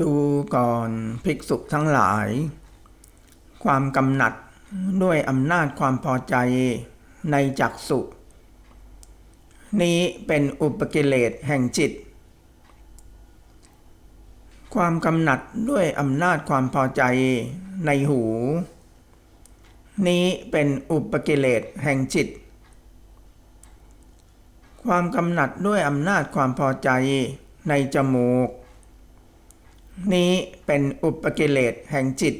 ดูก่อนภิกษุทั้งหลาย ความกำหนัดด้วยอำนาจความพอใจในจักสุนี้เป็นอุปกิเลสแห่งจิต ความกำหนัดด้วยอำนาจความพอใจในหู นี้เป็นอุปกิเลสแห่งจิต ความกำหนัดด้วยอำนาจความพอใจในจมูก นี้เป็นอุปกิเลสแห่งจิต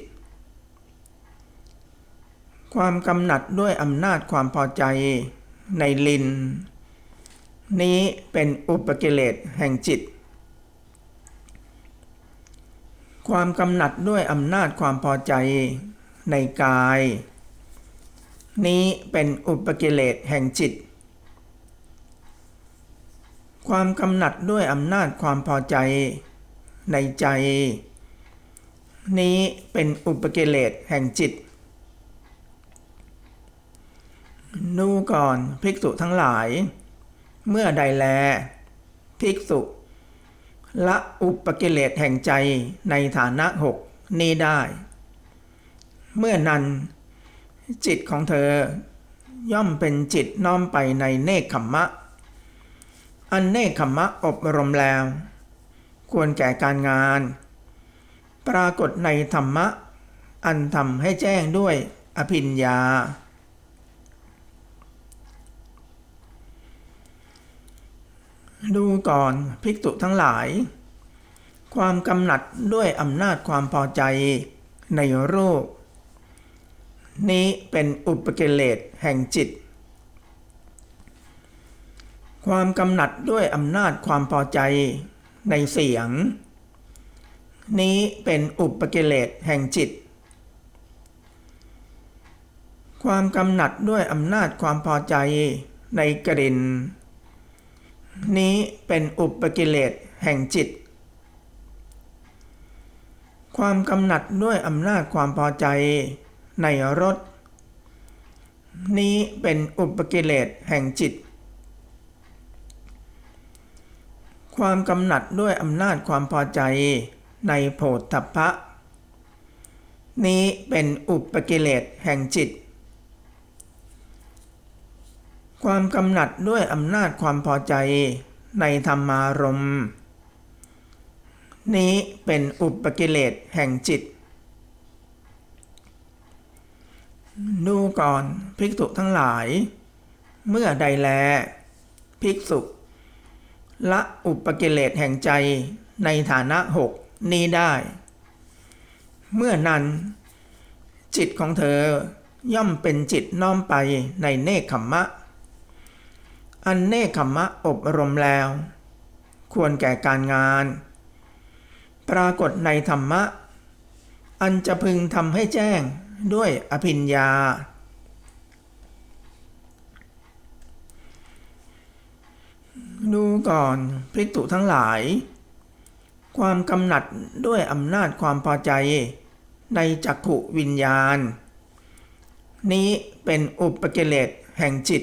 ความกำหนัดด้วยอำนาจความพอใจในลิน นี้เป็นอุปกิเลสแห่งจิต ความกำหนัดด้วยอำนาจความพอใจในกาย นี้เป็นอุปกิเลสแห่งจิต ความกำหนัดด้วยอำนาจความพอใจ ในใจ นี้เป็นอุปกิเลสแห่งจิตดูก่อนภิกษุทั้งหลาย เมื่อใดแล ภิกษุละอุปกิเลสแห่งใจในฐานะหกนี้ได้ เมื่อนั้น จิตของเธอย่อมเป็นจิตน้อมไปในเนคขมมะ อันเนคขมมะอบรมแล้ว ควรแก่การงาน ปรากฏในธรรมะ อันทำให้แจ้งด้วยอภิญญา ดูก่อนภิกษุทั้งหลาย ความกำหนัดด้วยอำนาจความพอใจในรูป นี้เป็นอุปกิเลสแห่งจิต ความกำหนัดด้วยอำนาจความพอใจ ในเสียง นี้เป็นอุปกิเลสแห่งจิต ความกำหนัดด้วยอำนาจความพอใจในกลิ่น นี้เป็นอุปกิเลสแห่งจิต ความกำหนัดด้วยอำนาจความพอใจในรสนี้เป็นอุปกิเลสแห่งจิต ความกำหนัดด้วยอำนาจความพอใจในโผฏฐัพพะ นี้เป็นอุปกิเลสแห่งจิต ความกำหนัดด้วยอำนาจความพอใจในธรรมารมณ์นี้เป็นอุปกิเลสแห่งจิต ดูก่อนภิกษุทั้งหลาย เมื่อใดแล ภิกษุ ละอุปกิเลสแห่งใจในฐานะหกนี้ได้ เมื่อนั้นจิตของเธอย่อมเป็นจิตน้อมไปในเนคขมมะ อันเนคขมมะอบรมแล้ว ควรแก่การงาน ปรากฏในธรรมะ อันจะพึงทำให้แจ้งด้วยอภิญญา ดู ก่อนภิกษุทั้งหลาย ความกำหนัดด้วยอำนาจความพอใจ ในจักขุวิญญาณ นี้เป็นอุปกิเลสแห่งจิต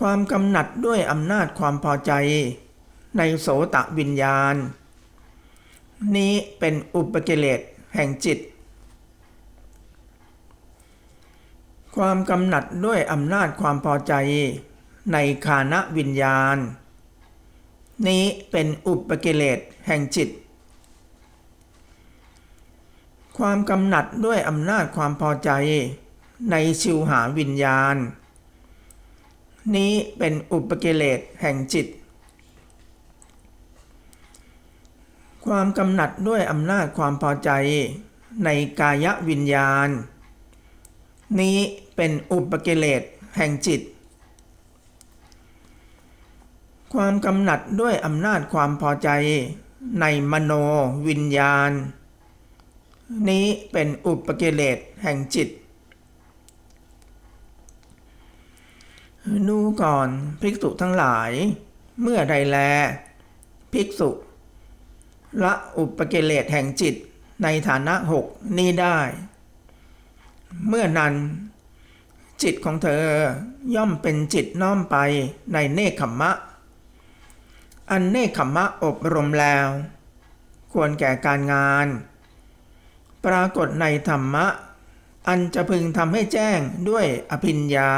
ความกำหนัดด้วยอำนาจความพอใจ ในโสตวิญญาณ นี้เป็นอุปกิเลสแห่งจิต ความกำหนัดด้วยอำนาจความพอใจ ในคานวิญญาณ นี้เป็นอุปกิเลสแห่งจิต ความกำหนัดด้วยอำนาจความพอใจ ในชิวหาวิญญาณ นี้เป็นอุปกิเลสแห่งจิต ความกำหนัดด้วยอำนาจความพอใจ ในกายวิญญาณ นี้เป็นอุปกิเลสแห่งจิต ความกำหนัดด้วยอำนาจความพอใจในมโนวิญญาณ นี้เป็นอุปกิเลสแห่งจิตดูก่อนภิกษุทั้งหลาย เมื่อใดแล ภิกษุละอุปกิเลสแห่งจิตในฐานะหกนี้ได้ เมื่อนั้น จิตของเธอย่อมเป็นจิตน้อมไปในเนคขมมะ อันเนคขมมะอบรมแล้ว ควรแก่การงาน ปรากฏในธรรมะ อันจะพึงทำให้แจ้งด้วยอภิญญา